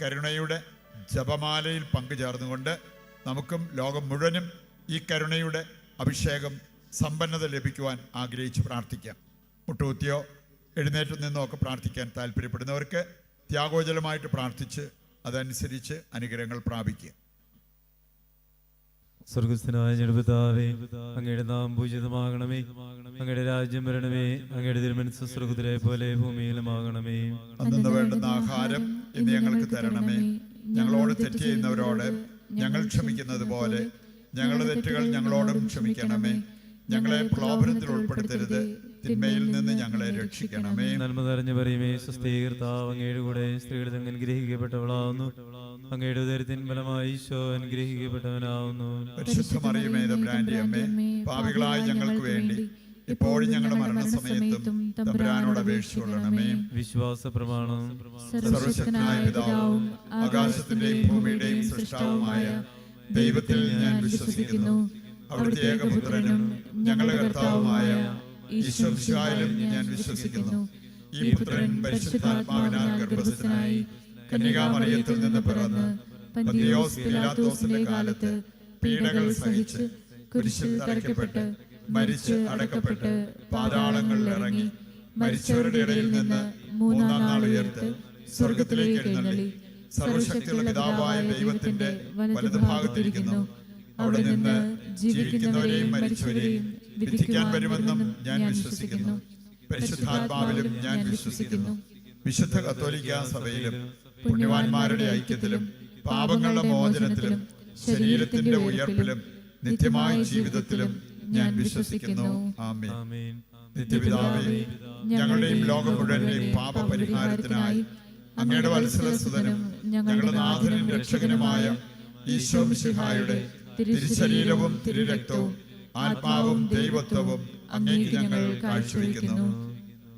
കരുണയുടെ ജപമാലയിൽ പങ്കുചേർന്നുകൊണ്ട് നമുക്കും ലോകം മുഴുവനും ഈ കരുണയുടെ അഭിഷേകം സമ്പന്നത ലഭിക്കുവാൻ ആഗ്രഹിച്ച് പ്രാർത്ഥിക്കാം. മുട്ടുകുത്തിയോ എഴുന്നേറ്റ് നിന്നോ ഒക്കെ പ്രാർത്ഥിക്കാൻ താല്പര്യപ്പെടുന്നവർക്ക് ത്യാഗോജലമായിട്ട് പ്രാർത്ഥിച്ച് അതനുസരിച്ച് അനുഗ്രഹങ്ങൾ പ്രാപിക്കുക. സ്വർഗസ്ഥനായ ജനപിതാവേ അങ്ങയുടെ നാം പൂജിതമാകണമേ. അങ്ങയുടെ രാജ്യം വരണമേ. അങ്ങയുടെ തിരുമനസ് സ്വർഗത്തിലെ പോലെ ഭൂമിയിലുമാകണമേ അന്നു വേണ്ടുന്ന ആഹാരം ഇന്ന് ഞങ്ങൾക്ക് തരണമേ. ഞങ്ങളോട് തെറ്റ് ചെയ്യുന്നവരോട് ഞങ്ങൾ ക്ഷമിക്കുന്നത് പോലെ ഞങ്ങളുടെ തെറ്റുകൾ ഞങ്ങളോടും ക്ഷമിക്കണമേ. ഞങ്ങളെ പ്രലോഭനത്തിൽ ഉൾപ്പെടുത്തരുത്. തിന്മയിൽ നിന്ന് ഞങ്ങളെ രക്ഷിക്കണമേ. നന്മ നിറഞ്ഞു പറയുമേ സ്വസ്ഥീകർത്താവ് അങ്ങയുടെ കൂടെ സ്ത്രീകളിൽ അങ്ങ് അനുഗ്രഹിക്കപ്പെട്ടവളാവുന്നു. അങ്ങയുടെ ഉദരത്തിൻ ഫലമായി ഈശോ അനുഗ്രഹിക്കപ്പെട്ടവനാവുന്നു. പരിശുദ്ധ മറിയമേ തമ്പുരാന്റെ അമ്മേ പാപികളായ ഞങ്ങൾക്ക് വേണ്ടി ഇപ്പോഴും ഞങ്ങളുടെ മരണസമയത്തും തമ്പുരാനോട് അപേക്ഷിച്ചുകൊള്ളണമേ വിശ്വാസ പ്രമാണം സർവശക്തനായ പിതാവും ആകാശത്തിന്റെയും ഭൂമിയുടെയും സൃഷ്ടാവുമായ ദൈവത്തിൽ ഞാൻ വിശ്വസിക്കുന്നു. അവിടുത്തെ ഏകപുത്രനും ഞങ്ങളുടെ കർത്താവുമായ ഈശ്വരായാലും ഞാൻ വിശ്വസിക്കുന്നു. ഈ പുത്രൻ പരിശുദ്ധാത്മാവിനാൽ ഗർഭസ്ഥനായി കന്യകാമറിയത്തിൽ നിന്ന് പിറന്ന് പന്തിയോസ് കാലത്ത് പീഡകൾ സഹിച്ച് കുരിശിൽ തറയ്ക്കപ്പെട്ട് മരിച്ച് അടക്കപ്പെട്ട് പാതാളങ്ങളിൽ ഇറങ്ങി മരിച്ചവരുടെ ഇടയിൽ നിന്ന് മൂന്നാം നാൾ ഉയർത്ത് സ്വർഗത്തിലേക്ക് എഴുന്നള്ളി. സർവശക്തിയുള്ള പിതാവായ ദൈവത്തിന്റെ വലതുഭാഗത്തിരിക്കുന്നു അവിടെ നിന്ന് ജീവിക്കുന്നവരെയും മരിച്ചവരെയും വിധിക്കാൻ വരുമെന്നും ഞാൻ വിശ്വസിക്കുന്നു. പരിശുദ്ധാത്മാവിലും ഞാൻ വിശ്വസിക്കുന്നു. വിശുദ്ധ കത്തോലിക്ക സഭയിലും പുണ്യവാന്മാരുടെ ഐക്യത്തിലും പാപങ്ങളുടെ മോചനത്തിലും ശരീരത്തിന്റെ ഉയർപ്പിലും നിത്യമായ ജീവിതത്തിലും ഞാൻ വിശ്വസിക്കുന്നു. ആമേൻ. നിത്യപിതാവേ ഞങ്ങളുടെയും ലോകം മുഴുവന്റെയും പാപപരിഹാരത്തിനായി അങ്ങയുടെ വത്സരസുതനും ഞങ്ങളുടെ നാഥനും രക്ഷകനുമായ ഈശോ മിശിഹായുടെ തിരുശരീരവും തിരുരക്തവും ആത്മാവും ദൈവത്വവും അങ്ങേക്ക് ഞങ്ങൾ കാഴ്ചവെക്കുന്നു.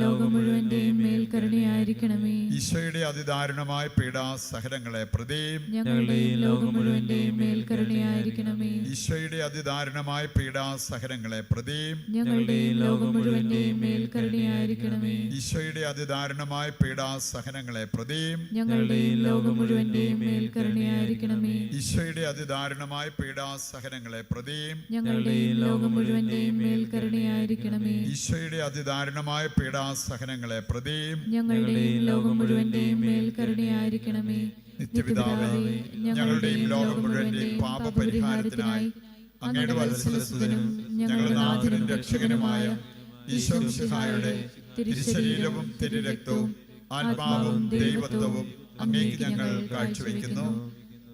ലോകം മുഴുവന്റെയും മേൽ കരുണയായിരിക്കണമേ. ഈശോയുടെ അതിദാരുണമായ പീഡാസഹനങ്ങളെ പ്രതിയും ഞങ്ങളുടെയും ലോകം മുഴുവന്റെയും മേൽ കരുണയായിരിക്കണമേ. ഈശോയുടെ അതിദാരുണമായ പീഡാസഹനങ്ങളെ പ്രതിയും ഞങ്ങളുടെയും ലോകം മുഴുവന്റെയും മേൽ കരുണയായിരിക്കണമേ. ഈശോയുടെ അതിദാരുണമായ പീഡാസഹനങ്ങളെ പ്രതിയും ഞങ്ങളുടെയും ലോകം മുഴുവന്റെയും മേൽ കരുണയായിരിക്കണമേ. ഈശോയുടെ അതിദാരുണമായ പീഡാസഹനങ്ങളെ പ്രതിയും ഞങ്ങളുടെയും ലോകം മുഴുവന്റെയും മേൽ കരുണയായിരിക്കണമേ. ഈശോയുടെ അതിദാരുണമായ പീഡാസഹനങ്ങളെ പ്രതിയും ഞങ്ങളുടെയും ലോകം മുഴുവന്റെയും മേൽ കരുണയായിരിക്കണമേ. നിത്യപിതാവേ ഞങ്ങളുടെയും ലോകം മുഴുവന്റെയും പാപപരിഹാരത്തിനായി അങ്ങയുടെ വത്സലസുതനും ഞങ്ങളുടെ നാഥനും രക്ഷകനുമായ ഈശോ മിശിഹായുടെ തിരുശരീരവും തിരുരക്തവും ആത്മാവും ദൈവത്വവും അങ്ങേക്ക് ഞങ്ങൾ കാഴ്ചവെക്കുന്നു.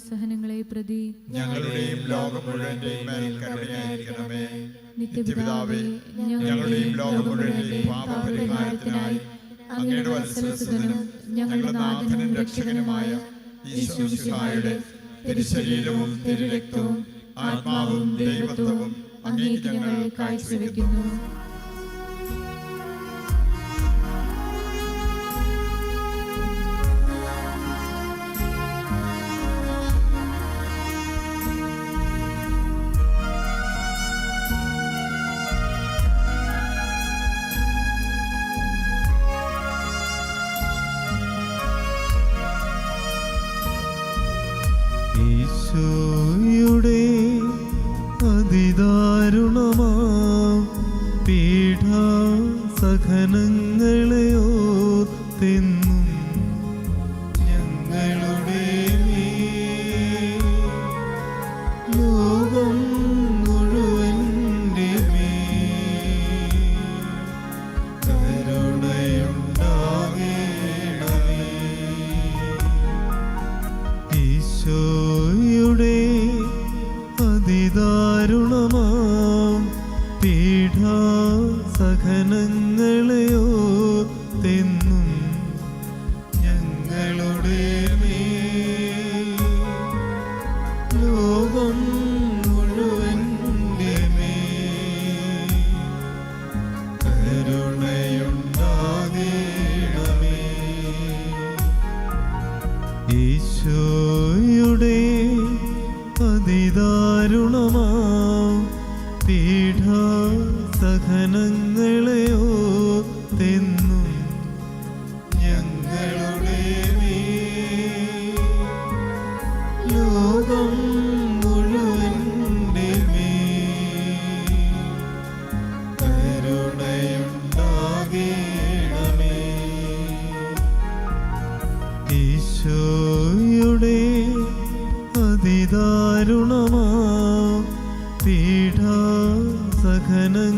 പീഡാസഹനങ്ങളെ പ്രതി ഞങ്ങളുടെയും ലോകം മുഴുവന്റെയും കരുണയായിരിക്കണമേ. നിത്യപിതാവേ ഞങ്ങളുടെയും ലോകം മുഴുവന്റെയും പാപപരിഹാരത്തിനായി അങ്ങയുടെ ഞങ്ങളുടെ നാഥനും രക്ഷകനുമായ തിരുശരീരവും തിരുരക്തവും ആത്മാവും ദൈവത്വവും അങ്ങേക്ക് ഞങ്ങൾ കാഴ്ചവെക്കുന്നു. അതിദാരുണമാ പീഠ സഹനങ്ങളെയോ തെന്നും ഞങ്ങളുടെ ലോകം മുഴുവന്റെ കരുണയുണ്ടാകേണമേ. ഈശോയുടെ പീഠ സഹനങ്ങളെ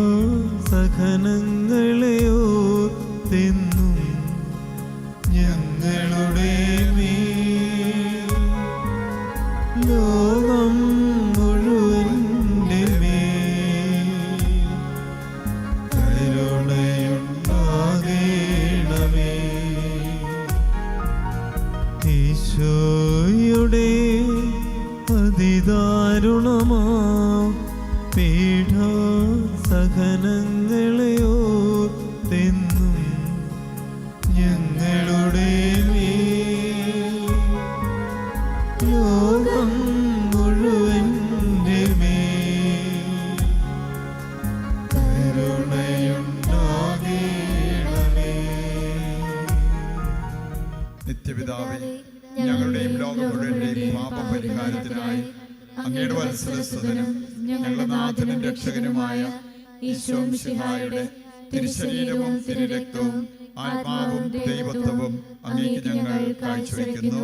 ഈശോയുടെ അതിദാരുണമാ പീഠ സഹനങ്ങളെ നിത്യപിതാവേ ഞങ്ങളുടെയും ലോകം മുഴുവന്റെയും പാപപരിഹാരത്തിനായി അങ്ങയുടെ വത്സരസ്വതനും ഞങ്ങളുടെ നാഥനും രക്ഷകനുമായ ഈശോ മിശിഹായുടെ തിരുശരീരവും തിരുരക്തവും ആത്മാവും ദൈവത്വവും അങ്ങേക്ക് ഞങ്ങൾ കാഴ്ചവെക്കുന്നു.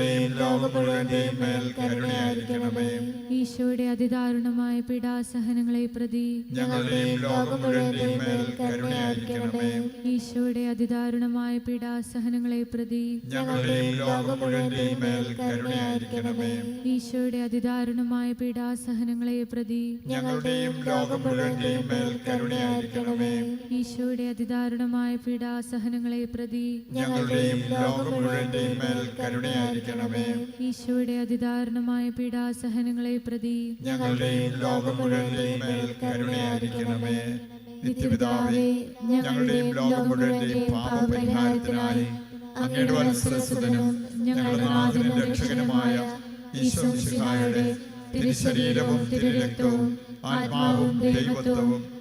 ഞങ്ങളുടെയും ലോകം മുഴുവന്റെയും മേൽ കരുണയായിരിക്കണമേ. ഈശോയുടെ അതിദാരുണമായ പീഡാസഹനങ്ങളെ പ്രതി ഞങ്ങളുടെയും ലോകം മുഴുവന്റെയും മേൽ കരുണയായിരിക്കണമേ. ഈശോയുടെ അതിദാരുണമായ പീഡാസഹനങ്ങളെ പ്രതി ഞങ്ങളുടെയും ലോകം മുഴുവന്റെയും മേൽ കരുണയായിരിക്കണമേ. ഈശോയുടെ അതിദാരുണമായ പീഡാസഹനങ്ങളെ പ്രതി ഞങ്ങളുടെയും ലോകം മുഴുവന്റെയും മേൽ കരുണയായിരിക്കണമേ. ഈശോയുടെ അതിദാരുണമായ പീഡാസഹനങ്ങളെ പ്രതി ഞങ്ങളുടെയും ലോകം മുഴുവന്റെയും മേൽ കരുണയായിരിക്കണമേ. ഈശോയുടെ അതിദാരുണമായ പീഡാസഹനങ്ങളെ പ്രതി ഞങ്ങളുടെയും ലോകം മുഴുവന്റെയും മേൽ കരുണയായിരിക്കണമേ. നിത്യപിതാവേ ഞങ്ങളുടെയും ലോകം മുഴുവന്റെയും പാപപരിഹാരത്തിനായി അങ്ങയുടെ വത്സരസുതനും ഞങ്ങളുടെ നാഥനും രക്ഷകനുമായ ഈശോ തിരുശരീരവും തിരുരക്തവും ആത്മാവും ദൈവത്വവും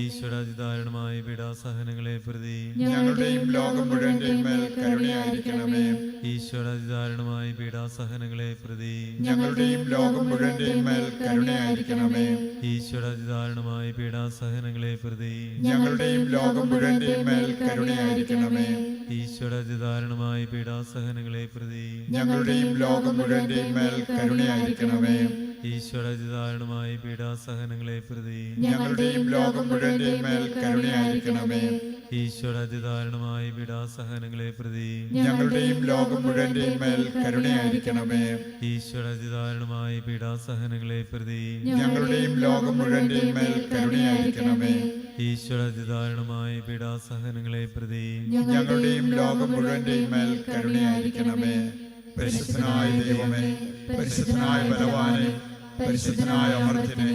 ഈശ്വര ദാരുണമായ പീഡാസഹനങ്ങളെ പ്രതി ഞങ്ങളുടെയും ലോകം മുഴുവന്റെയും മേൽ കരുണയായിരിക്കണമേ. ഈശ്വര ദാരുണമായ പീഡാസഹനങ്ങളെ പ്രതി ഞങ്ങളുടെയും ലോകം മുഴുവന്റെയും മേൽ കരുണയായിരിക്കണമേ. ഈശ്വര ദാരുണമായ പീഡാസഹനങ്ങളെ പ്രതി ഞങ്ങളുടെയും ലോകം മുഴുവന്റെയും മേൽ കരുണയായിരിക്കണമേ. ഈശ്വര ദാരുണമായ പീഡാസഹനങ്ങളെ പ്രതി ഞങ്ങളുടെയും ലോകം മുഴുവന്റെയും മേൽ കരുണയായിരിക്കണമേ. ഈശ്വര ദാരുണമായ പീഡാസഹനങ്ങളെ പ്രതി ഞങ്ങളുടെയും ലോകം മുഴുവന്റെയും മേൽ കരുണയായിരിക്കണമേ. ഈശ്വര ദാരുണമായ പീഡാസഹനങ്ങളെ പ്രതി ഞങ്ങളുടെയും ലോകം മുഴുവന്റെയും മേൽ കരുണയായിരിക്കണമേ. ഈശ്വര ദാരുണമായ പീഡാസഹനങ്ങളെ പ്രതി ഞങ്ങളുടെയും ലോകം മുഴുവന്റെയും മേൽ കരുണയായിരിക്കണമേ. ഈശ്വര ദാരുണമായ പീഡാസഹനങ്ങളെ പ്രതി ഞങ്ങളുടെയും ലോകം മുഴുവന്റെയും മേൽ കരുണയായിരിക്കണമേ. പരിശുദ്ധനായ ദൈവമേ പരിശുദ്ധനായ ബലവാനെ പരിശുദ്ധനായ അമർത്തിനെ